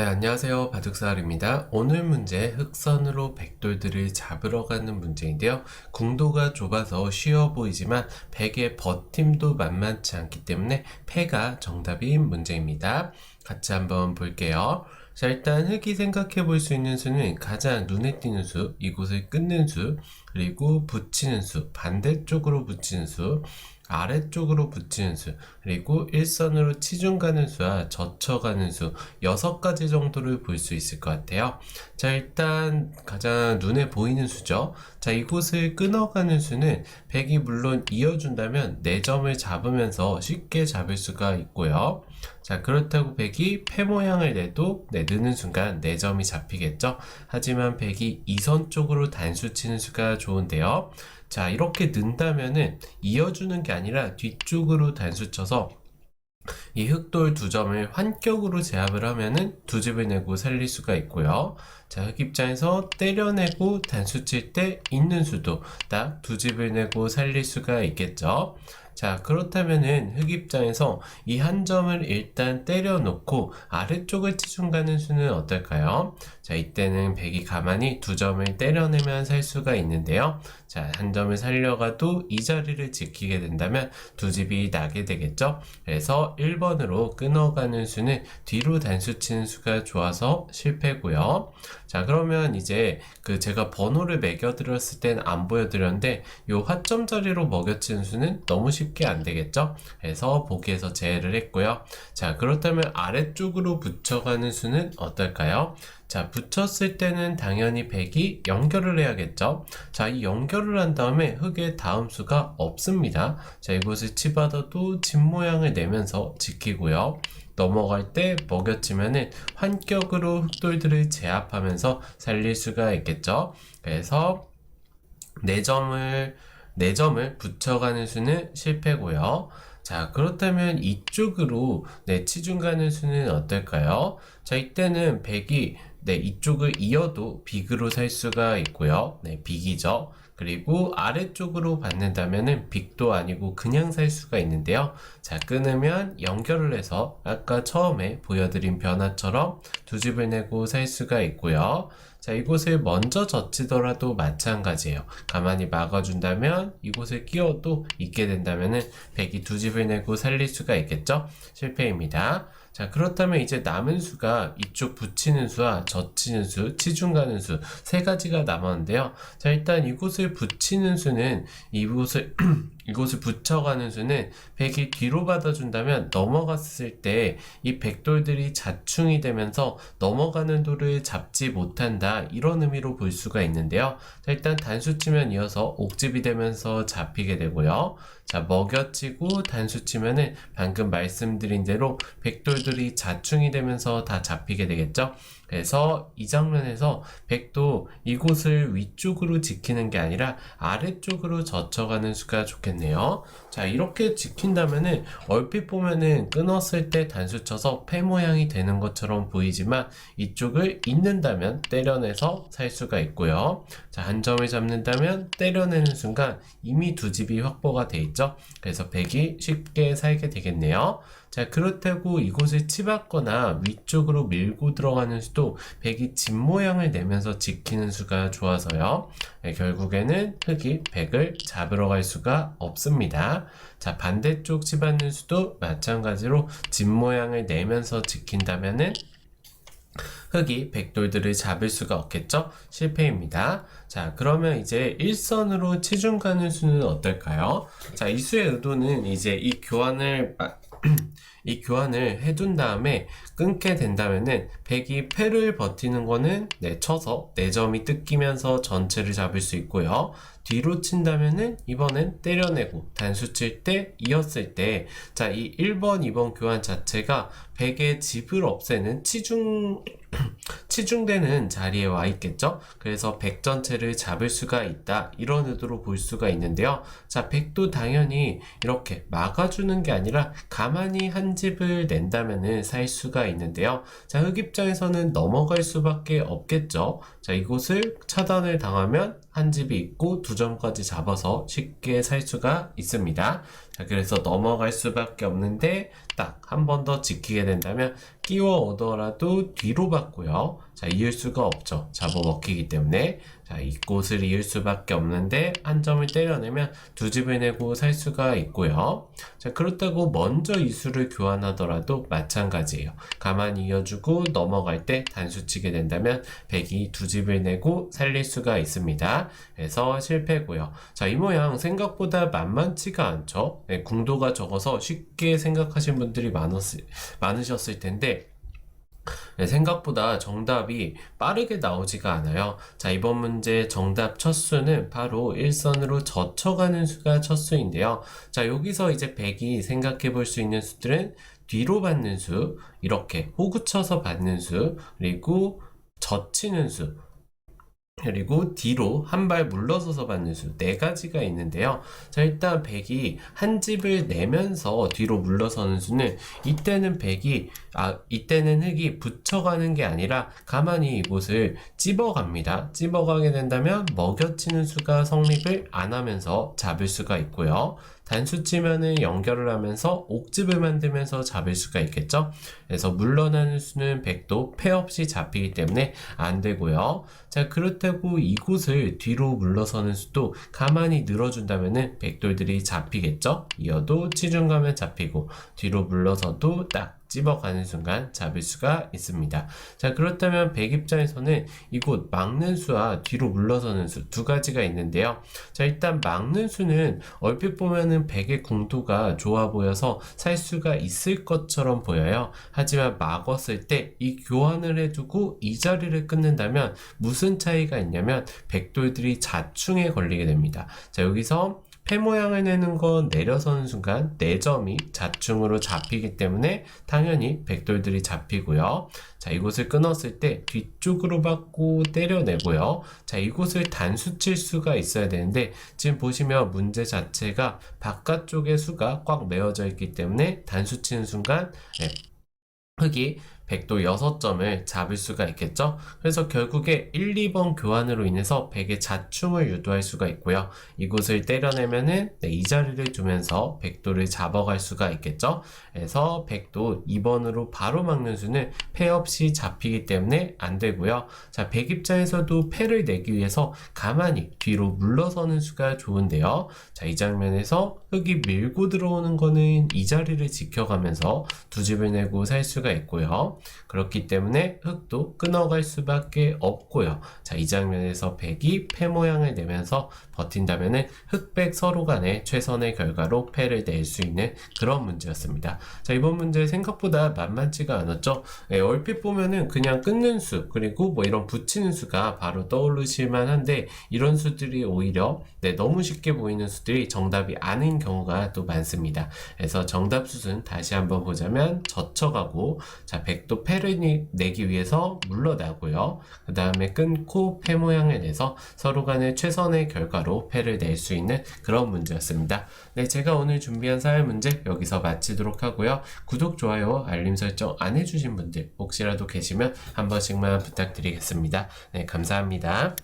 네, 안녕하세요. 바둑사활입니다. 오늘 문제 흑선으로 백돌들을 잡으러 가는 문제인데요. 궁도가 좁아서 쉬워 보이지만 백의 버팀도 만만치 않기 때문에 패가 정답인 문제입니다. 같이 한번 볼게요. 자, 일단 흑이 생각해 볼 수 있는 수는 가장 눈에 띄는 수, 이곳을 끊는 수, 그리고 붙이는 수, 반대쪽으로 붙이는 수, 아래쪽으로 붙이는 수, 그리고 일선으로 치중 가는 수와 젖혀 가는 수, 여섯 가지 정도를 볼 수 있을 것 같아요. 자, 일단 가장 눈에 보이는 수죠. 자, 이곳을 끊어가는 수는 백이 물론 이어준다면 4점을 잡으면서 쉽게 잡을 수가 있고요. 자, 그렇다고 백이 패 모양을 내도 네, 느는 순간 4점이 잡히겠죠? 하지만 백이 이선 쪽으로 단수 치는 수가 좋은데요. 자, 이렇게 는다면은 이어주는 게 아니라 뒤쪽으로 단수 쳐서 이 흑돌 두 점을 환격으로 제압을 하면은 두 집을 내고 살릴 수가 있고요. 자, 흑 입장에서 때려내고 단수 칠 때 있는 수도 딱 두 집을 내고 살릴 수가 있겠죠. 자, 그렇다면은 흑 입장에서 이 한 점을 일단 때려놓고 아래쪽을 치중 가는 수는 어떨까요? 자, 이때는 백이 가만히 두 점을 때려내면 살 수가 있는데요. 자, 한 점을 살려가도 이 자리를 지키게 된다면 두 집이 나게 되겠죠? 그래서 1번으로 끊어가는 수는 뒤로 단수 치는 수가 좋아서 실패고요. 자, 그러면 이제 그 제가 번호를 매겨드렸을 땐 안 보여드렸는데 요 화점 자리로 먹여치는 수는 너무 쉽게 안 되겠죠? 그래서 보기에서 제외를 했고요. 자, 그렇다면 아래쪽으로 붙여가는 수는 어떨까요? 자, 붙였을 때는 당연히 100이 연결을 해야겠죠? 자, 이 연결을 한 다음에 흙의 다음 수가 없습니다. 자, 이곳을 치받아도 집 모양을 내면서 지키고요. 넘어갈 때 먹여치면은 환격으로 흑돌들을 제압하면서 살릴 수가 있겠죠. 그래서 4점을 4점을 붙여가는 수는 실패고요. 자, 그렇다면 이쪽으로 네, 치중 가는 수는 어떨까요? 자, 이때는 100이 네, 이쪽을 이어도 빅으로 살 수가 있고요. 네, 빅이죠. 그리고 아래쪽으로 받는다면은 빅도 아니고 그냥 살 수가 있는데요. 자, 끊으면 연결을 해서 아까 처음에 보여드린 변화처럼 두 집을 내고 살 수가 있고요. 자, 이곳을 먼저 젖히더라도 마찬가지예요. 가만히 막아준다면 이곳을 끼워도 있게 된다면은 백이 두 집을 내고 살릴 수가 있겠죠? 실패입니다. 자, 그렇다면 이제 남은 수가 이쪽 붙이는 수와 젖히는 수, 치중 가는 수 세 가지가 남았는데요. 자, 일단 이곳을 붙이는 수는 이곳을 이곳을 붙여가는 수는 백이 뒤로 받아준다면 넘어갔을 때 이 백돌들이 자충이 되면서 넘어가는 돌을 잡지 못한다 이런 의미로 볼 수가 있는데요. 자, 일단 단수 치면 이어서 옥집이 되면서 잡히게 되고요. 자, 먹여치고 단수 치면은 방금 말씀드린 대로 백돌들이 자충이 되면서 다 잡히게 되겠죠. 그래서 이 장면에서 백도 이곳을 위쪽으로 지키는 게 아니라 아래쪽으로 젖혀가는 수가 좋겠네요. 자, 이렇게 지킨다면은 얼핏 보면은 끊었을 때 단수 쳐서 패 모양이 되는 것처럼 보이지만 이쪽을 잇는다면 때려내서 살 수가 있고요. 자, 한 점을 잡는다면 때려내는 순간 이미 두 집이 확보가 돼 있죠. 그래서 백이 쉽게 살게 되겠네요. 자, 그렇다고 이곳을 치받거나 위쪽으로 밀고 들어가는 수도 백이 집 모양을 내면서 지키는 수가 좋아서요. 네, 결국에는 흑이 백을 잡으러 갈 수가 없습니다. 자, 반대쪽 치받는 수도 마찬가지로 집 모양을 내면서 지킨다면은 흑이 백돌들을 잡을 수가 없겠죠? 실패입니다. 자, 그러면 이제 일선으로 치중 가는 수는 어떨까요? 자, 이 수의 의도는 이제 이 교환을 嗯이 교환을 해둔 다음에 끊게 된다면은 백이 패를 버티는 거는 네, 쳐서 4점이 뜯기면서 전체를 잡을 수 있고요. 뒤로 친다면은 이번엔 때려내고 단수 칠 때 이었을 때 자, 이 1번, 2번 교환 자체가 백의 집을 없애는 치중 치중되는 자리에 와 있겠죠? 그래서 백 전체를 잡을 수가 있다. 이런 의도로 볼 수가 있는데요. 자, 백도 당연히 이렇게 막아주는 게 아니라 가만히 한 집을 낸다면은 살 수가 있는데요. 자, 흑 입장에서는 넘어갈 수밖에 없겠죠. 자, 이곳을 차단을 당하면 한 집이 있고 두 점까지 잡아서 쉽게 살 수가 있습니다. 자, 그래서 넘어갈 수밖에 없는데 딱 한 번 더 지키게 된다면 끼워 오더라도 뒤로 받고요. 자, 이을 수가 없죠. 잡아 먹히기 때문에. 자, 이곳을 이을 수밖에 없는데 한 점을 때려내면 두 집을 내고 살 수가 있고요. 자, 그렇다고 먼저 이수를 교환하더라도 마찬가지예요. 가만히 이어주고 넘어갈 때 단수 치게 된다면 백이 두 집을 내고 살릴 수가 있습니다. 그래서 실패고요. 자, 이 모양 생각보다 만만치가 않죠. 네, 궁도가 적어서 쉽게 생각하신 분들이 많았, 많으셨을 텐데 네, 생각보다 정답이 빠르게 나오지가 않아요. 자, 이번 문제 정답 첫 수는 바로 일선으로 젖혀가는 수가 첫 수인데요. 자, 여기서 이제 100이 생각해 볼 수 있는 수들은 뒤로 받는 수, 이렇게 호구쳐서 받는 수, 그리고 젖히는 수, 그리고 뒤로 한 발 물러서서 받는 수 네 가지가 있는데요. 자, 일단 100이 한 집을 내면서 뒤로 물러서는 수는 이때는 100이 아, 이때는 흙이 붙여가는 게 아니라 가만히 이곳을 찝어갑니다. 찝어가게 된다면 먹여치는 수가 성립을 안 하면서 잡을 수가 있고요. 단수 치면은 연결을 하면서 옥집을 만들면서 잡을 수가 있겠죠. 그래서 물러나는 수는 100도 패 없이 잡히기 때문에 안 되고요. 자, 그렇다고 이곳을 뒤로 물러서는 수도 가만히 늘어준다면은 백돌들이 잡히겠죠? 이어도 치중 가면 잡히고 뒤로 물러서도 딱 찝어가는 순간 잡을 수가 있습니다. 자, 그렇다면 백 입장에서는 이곳 막는 수와 뒤로 물러서는 수 두 가지가 있는데요. 자, 일단 막는 수는 얼핏 보면은 백의 궁도가 좋아 보여서 살 수가 있을 것처럼 보여요. 하지만 막았을 때 이 교환을 해주고 이 자리를 끊는다면 무슨 차이가 있냐면 백돌들이 자충에 걸리게 됩니다. 자, 여기서 패 모양을 내는 건 내려서는 순간 4점이 자충으로 잡히기 때문에 당연히 백돌들이 잡히고요. 자, 이곳을 끊었을 때 뒤쪽으로 받고 때려내고요. 자, 이곳을 단수 칠 수가 있어야 되는데 지금 보시면 문제 자체가 바깥쪽에 수가 꽉 메어져 있기 때문에 단수 치는 순간 네, 흙이 백도 6점을 잡을 수가 있겠죠. 그래서 결국에 1, 2번 교환으로 인해서 백의 자충을 유도할 수가 있고요. 이곳을 때려내면은 네, 이 자리를 두면서 백도를 잡아갈 수가 있겠죠. 그래서 백도 2번으로 바로 막는 수는 패 없이 잡히기 때문에 안 되고요. 자, 백 입장에서도 패를 내기 위해서 가만히 뒤로 물러서는 수가 좋은데요. 자, 이 장면에서 흙이 밀고 들어오는 거는 이 자리를 지켜가면서 두 집을 내고 살 수가 있고요. 그렇기 때문에 흙도 끊어갈 수밖에 없고요. 자, 이 장면에서 백이 패 모양을 내면서 버틴다면은 흑백 서로 간의 최선의 결과로 패를 낼 수 있는 그런 문제였습니다. 자, 이번 문제 생각보다 만만치가 않았죠? 네, 얼핏 보면은 그냥 끊는 수, 그리고 뭐 이런 붙이는 수가 바로 떠오르실만 한데, 이런 수들이 오히려 네, 너무 쉽게 보이는 수들이 정답이 아닌 경우가 또 많습니다. 그래서 정답 수순 다시 한번 보자면 젖혀가고, 자, 백도 패를 내- 내기 위해서 물러나고요. 그 다음에 끊고 패 모양을 내서 서로 간의 최선의 결과로 패를 낼 수 있는 그런 문제였습니다. 네, 제가 오늘 준비한 사회 문제 여기서 마치도록 하고요. 구독, 좋아요, 알림 설정 안 해주신 분들 혹시라도 계시면 한 번씩만 부탁드리겠습니다. 네, 감사합니다.